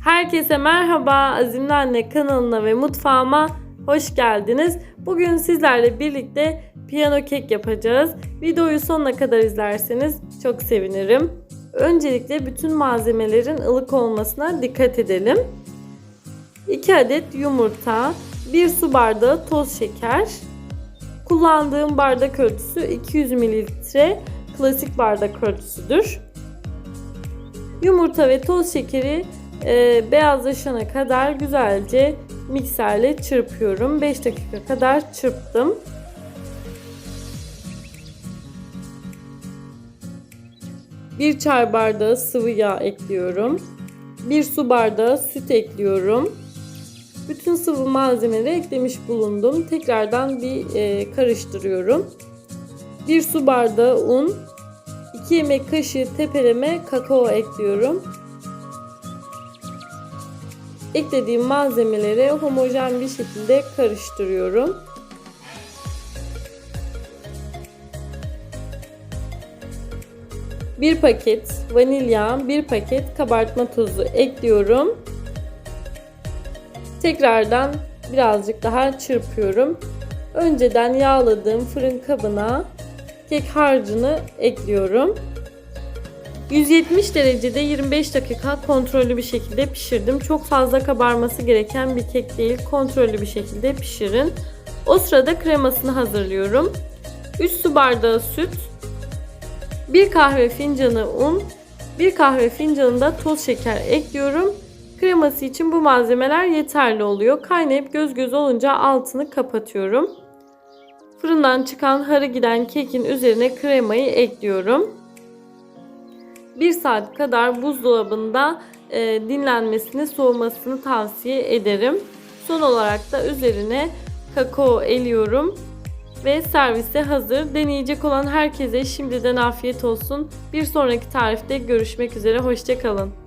Herkese merhaba. Azimli Anne kanalına ve mutfağıma hoş geldiniz. Bugün sizlerle birlikte piyano kek yapacağız. Videoyu sonuna kadar izlerseniz çok sevinirim. Öncelikle bütün malzemelerin ılık olmasına dikkat edelim. 2 adet yumurta, 1 su bardağı toz şeker, kullandığım bardak ölçüsü 200 mililitre klasik bardak ölçüsüdür. Yumurta ve toz şekeri e, beyazlaşana kadar güzelce mikserle çırpıyorum. 5 dakika kadar çırptım. Bir çay bardağı sıvı yağ ekliyorum. Bir su bardağı süt ekliyorum. Bütün sıvı malzemeleri eklemiş bulundum. Tekrardan bir e, karıştırıyorum. Bir su bardağı un, 2 yemek kaşığı tepeleme kakao ekliyorum. Eklediğim malzemeleri homojen bir şekilde karıştırıyorum. Bir paket vanilya, bir paket kabartma tozu ekliyorum. Tekrardan birazcık daha çırpıyorum. Önceden yağladığım fırın kabına kek harcını ekliyorum. 170 derecede 25 dakika kontrollü bir şekilde pişirdim. Çok fazla kabarması gereken bir kek değil. Kontrollü bir şekilde pişirin. O sırada kremasını hazırlıyorum. 3 su bardağı süt, 1 kahve fincanı un, 1 kahve fincanı da toz şeker ekliyorum. Kreması için bu malzemeler yeterli oluyor. Kaynayıp göz göz olunca altını kapatıyorum. Fırından çıkan harı giden kekin üzerine kremayı ekliyorum. 1 saat kadar buzdolabında e, dinlenmesini, soğumasını tavsiye ederim. Son olarak da üzerine kakao eliyorum ve servise hazır. Deneyecek olan herkese şimdiden afiyet olsun. Bir sonraki tarifte görüşmek üzere. Hoşçakalın.